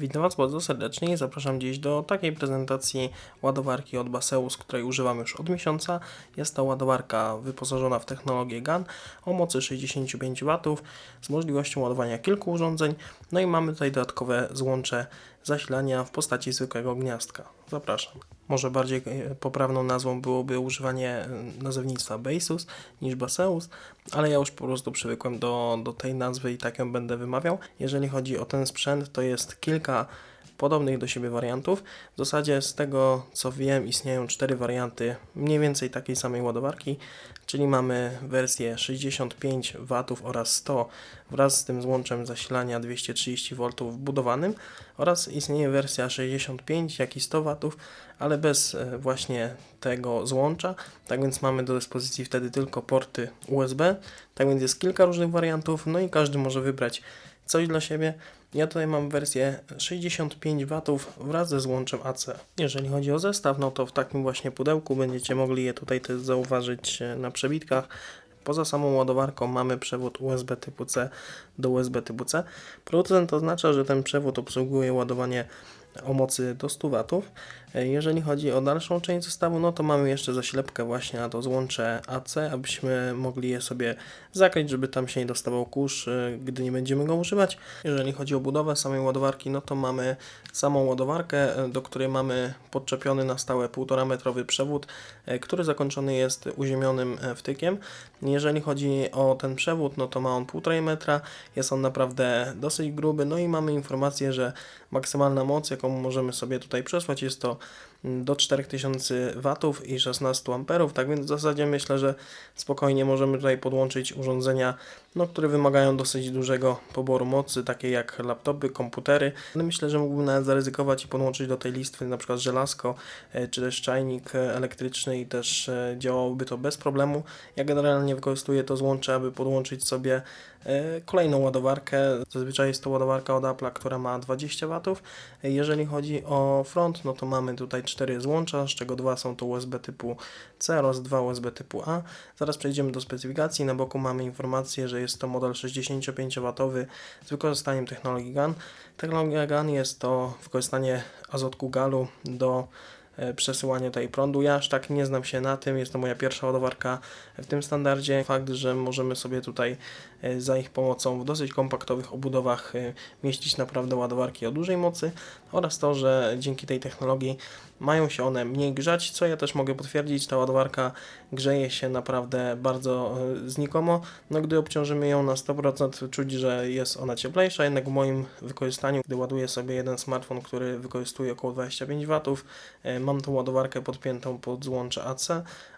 Witam Was bardzo serdecznie i zapraszam dziś do takiej prezentacji ładowarki od Baseus, której używam już od miesiąca. Jest to ładowarka wyposażona w technologię GAN o mocy 65 W z możliwością ładowania kilku urządzeń. No i mamy tutaj dodatkowe złącze zasilania w postaci zwykłego gniazdka. Zapraszam. Może bardziej e, poprawną nazwą byłoby używanie e, nazewnictwa Baseus niż Baseus, ale ja już po prostu przywykłem do, do tej nazwy i tak ją będę wymawiał. Jeżeli chodzi o ten sprzęt, to jest kilka podobnych do siebie wariantów. W zasadzie z tego co wiem istnieją cztery warianty mniej więcej takiej samej ładowarki, czyli mamy wersję 65 W oraz 100 wraz z tym złączem zasilania 230 V wbudowanym oraz istnieje wersja 65 jak i 100 W, ale bez e, właśnie tego złącza. Tak więc mamy do dyspozycji wtedy tylko porty USB. Tak więc jest kilka różnych wariantów, no i każdy może wybrać coś dla siebie. Ja tutaj mam wersję 65 W wraz ze złączem AC. Jeżeli chodzi o zestaw, no to w takim właśnie pudełku będziecie mogli je tutaj też zauważyć e, na przebitkach. Poza samą ładowarką mamy przewód USB typu C do USB typu C. Producent oznacza, że ten przewód obsługuje ładowanie o mocy do 100 W. E, Jeżeli chodzi o dalszą część zestawu, no to mamy jeszcze zaślepkę właśnie na to złącze AC, abyśmy mogli je sobie zakryć, żeby tam się nie dostawał kurz, e, gdy nie będziemy go używać. Jeżeli chodzi o budowę samej ładowarki, no to mamy samą ładowarkę, e, do której mamy podczepiony na stałe 1,5 metrowy przewód, który zakończony jest uziemionym wtykiem. Jeżeli chodzi o ten przewód, no to ma on 1,5 metra, jest on naprawdę dosyć gruby, no i mamy informację, że maksymalna moc, jaką możemy sobie tutaj przesłać, jest to mm, do 4000 W i 16 A, tak więc w zasadzie myślę, że spokojnie możemy tutaj podłączyć urządzenia, no, które wymagają dosyć dużego poboru mocy, takie jak laptopy, komputery, ale myślę, że mógłbym nawet zaryzykować i podłączyć do tej listwy na przykład żelazko, e, czy też czajnik e, elektryczny i też e, działałoby to bez problemu. Ja generalnie wykorzystuję to złącze, aby podłączyć sobie kolejną ładowarkę. Zazwyczaj jest to ładowarka od Apple'a, która ma 20 W. Jeżeli chodzi o front, no to mamy tutaj cztery złącza, z czego dwa są to USB typu C oraz dwa USB typu A. Zaraz przejdziemy do specyfikacji. Na boku mamy informację, że jest to model 65W z wykorzystaniem technologii GAN. Technologia GAN jest to wykorzystanie azotku galu do e, przesyłania tutaj prądu. Ja aż tak nie znam się na tym, jest to moja pierwsza ładowarka w tym standardzie. Fakt, że możemy sobie tutaj e, za ich pomocą w dosyć kompaktowych obudowach e, mieścić naprawdę ładowarki o dużej mocy oraz to, że dzięki tej technologii mają się one mniej grzać, co ja też mogę potwierdzić. Ta ładowarka grzeje się naprawdę bardzo e, znikomo. No, gdy obciążymy ją na 100%, czuć, że jest ona cieplejsza, jednak w moim wykorzystaniu, gdy ładuję sobie jeden smartfon, który wykorzystuje około 25 W, e, mam tą ładowarkę podpiętą pod złącze AC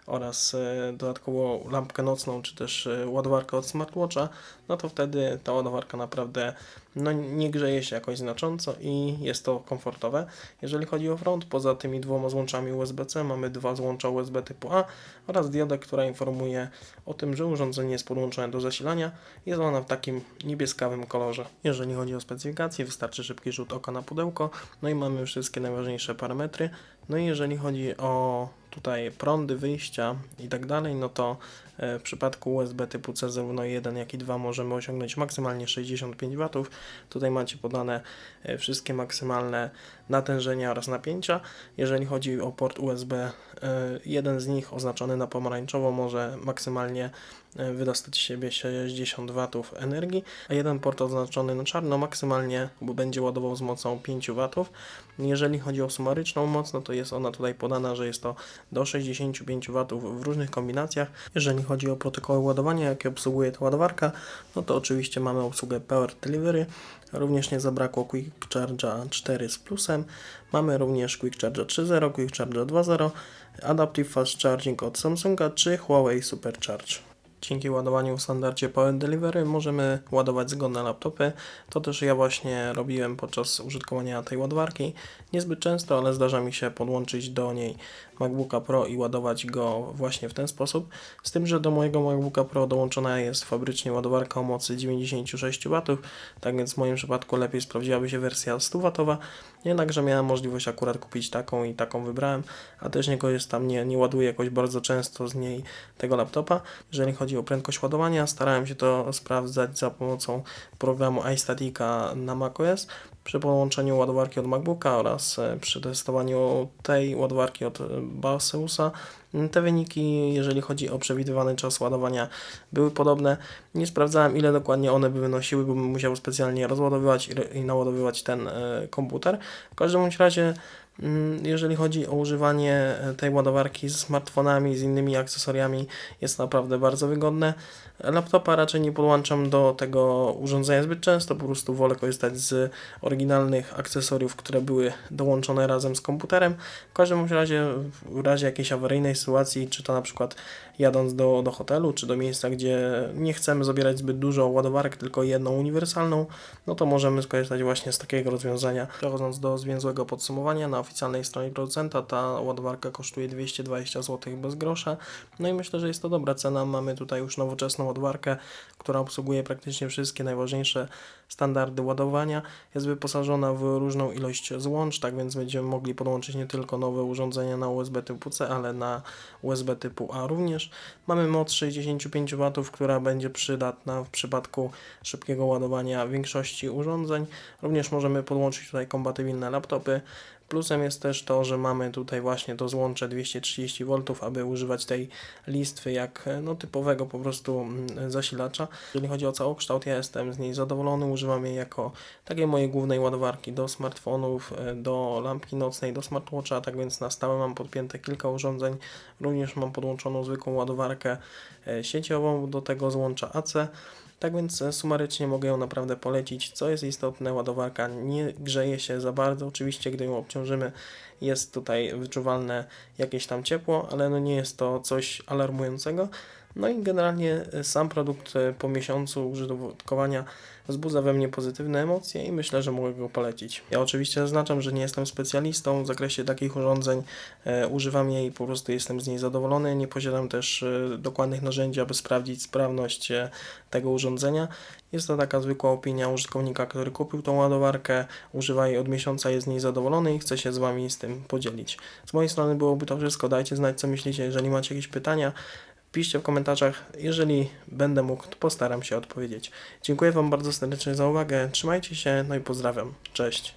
oraz e, dodatkowo lampkę nocną, czy też e, ładowarkę od smartwatcha, no to wtedy ta ładowarka naprawdę no, nie grzeje się jakoś znacząco i jest to komfortowe. Jeżeli chodzi o front, poza tymi dwoma złączami USB-C mamy dwa złącza USB typu A oraz diodę, która informuje o tym, że urządzenie jest podłączone do zasilania. Jest ona w takim niebieskawym kolorze. Jeżeli chodzi o specyfikację, wystarczy szybki rzut oka na pudełko, no i mamy wszystkie najważniejsze parametry. No i jeżeli chodzi o tutaj prądy, wyjścia i tak dalej, no to e, w przypadku USB typu C zarówno 1 jak i 2 możemy osiągnąć maksymalnie 65 W. Tutaj macie podane e, wszystkie maksymalne natężenia oraz napięcia. Jeżeli chodzi o port USB, e, jeden z nich oznaczony na pomarańczowo może maksymalnie wydostać z siebie 60 W energii, a jeden port oznaczony na czarno maksymalnie będzie ładował z mocą 5 W. Jeżeli chodzi o sumaryczną moc, no to jest ona tutaj podana, że jest to do 65 W w różnych kombinacjach. Jeżeli chodzi o protokoły ładowania, jakie obsługuje ta ładowarka, no to oczywiście mamy obsługę Power Delivery, Również nie zabrakło Quick Charge'a 4 z plusem. Mamy również Quick Charge'a 3.0, Quick Charge'a 2.0, Adaptive Fast Charging od Samsunga czy Huawei Supercharge. Dzięki ładowaniu w standardzie Power Delivery możemy ładować zgodne laptopy. To też ja właśnie robiłem podczas użytkowania tej ładowarki. Niezbyt często, ale zdarza mi się podłączyć do niej MacBooka Pro i ładować go właśnie w ten sposób. Z tym, że do mojego MacBooka Pro dołączona jest fabrycznie ładowarka o mocy 96 W, tak więc w moim przypadku lepiej sprawdziłaby się wersja 100 W. Jednakże miałem możliwość akurat kupić taką i taką wybrałem, a też nie korzystam, nie, nie ładuję jakoś bardzo często z niej tego laptopa. Jeżeli chodzi o prędkość ładowania, starałem się to sprawdzać za pomocą programu iStatica na macOS przy połączeniu ładowarki od MacBooka oraz e, przy testowaniu tej ładowarki od e, Baseusa. Te wyniki, jeżeli chodzi o przewidywany czas ładowania, były podobne. Nie sprawdzałem, ile dokładnie one by wynosiły, bo bym musiał specjalnie rozładowywać i naładowywać ten e, komputer. W każdym razie, jeżeli chodzi o używanie e, tej ładowarki z smartfonami, z innymi akcesoriami, jest naprawdę bardzo wygodne. Laptopa raczej nie podłączam do tego urządzenia zbyt często, po prostu wolę korzystać z oryginalnych akcesoriów, które były dołączone razem z komputerem. W każdym razie, w razie jakiejś awaryjnej sytuacji, czy to na przykład jadąc do, do hotelu, czy do miejsca, gdzie nie chcemy zabierać zbyt dużo ładowarek, tylko jedną uniwersalną, no to możemy skorzystać właśnie z takiego rozwiązania. Przechodząc do zwięzłego podsumowania, na oficjalnej stronie producenta ta ładowarka kosztuje 220 zł bez grosza. No i myślę, że jest to dobra cena. Mamy tutaj już nowoczesną ładowarkę, która obsługuje praktycznie wszystkie najważniejsze standardy ładowania. Jest wyposażona w różną ilość złącz, tak więc będziemy mogli podłączyć nie tylko nowe urządzenia na USB typu C, ale na USB typu A również. Mamy moc 65 W, która będzie przydatna w przypadku szybkiego ładowania większości urządzeń. Również możemy podłączyć tutaj kompatybilne laptopy. Plusem jest też to, że mamy tutaj właśnie to złącze 230 V, aby używać tej listwy jak e, no, typowego po prostu mm, zasilacza. Jeżeli chodzi o całokształt, ja jestem z niej zadowolony. Używam jej jako takiej mojej głównej ładowarki do smartfonów, e, do lampki nocnej, do smartwatcha, tak więc na stałe mam podpięte kilka urządzeń. Również mam podłączoną zwykłą ładowarkę e, sieciową do tego złącza AC. Tak więc e, sumarycznie mogę ją naprawdę polecić. Co jest istotne, ładowarka nie grzeje się za bardzo. Oczywiście, gdy ją obciążymy, jest tutaj wyczuwalne jakieś tam ciepło, ale no nie jest to coś alarmującego. No i generalnie e, sam produkt e, po miesiącu użytkowania wzbudza we mnie pozytywne emocje i myślę, że mogę go polecić. Ja oczywiście zaznaczam, że nie jestem specjalistą w zakresie takich urządzeń. E, używam jej, po prostu jestem z niej zadowolony. Nie posiadam też dokładnych narzędzi, aby sprawdzić sprawność tego urządzenia. Jest to taka zwykła opinia użytkownika, który kupił tą ładowarkę, używa jej od miesiąca, jest z niej zadowolony i chce się z Wami z tym podzielić. Z mojej strony byłoby to wszystko. Dajcie znać, co myślicie. Jeżeli macie jakieś pytania, piszcie w komentarzach. Jeżeli będę mógł, to postaram się odpowiedzieć. Dziękuję Wam bardzo serdecznie za uwagę. Trzymajcie się, no i pozdrawiam. Cześć.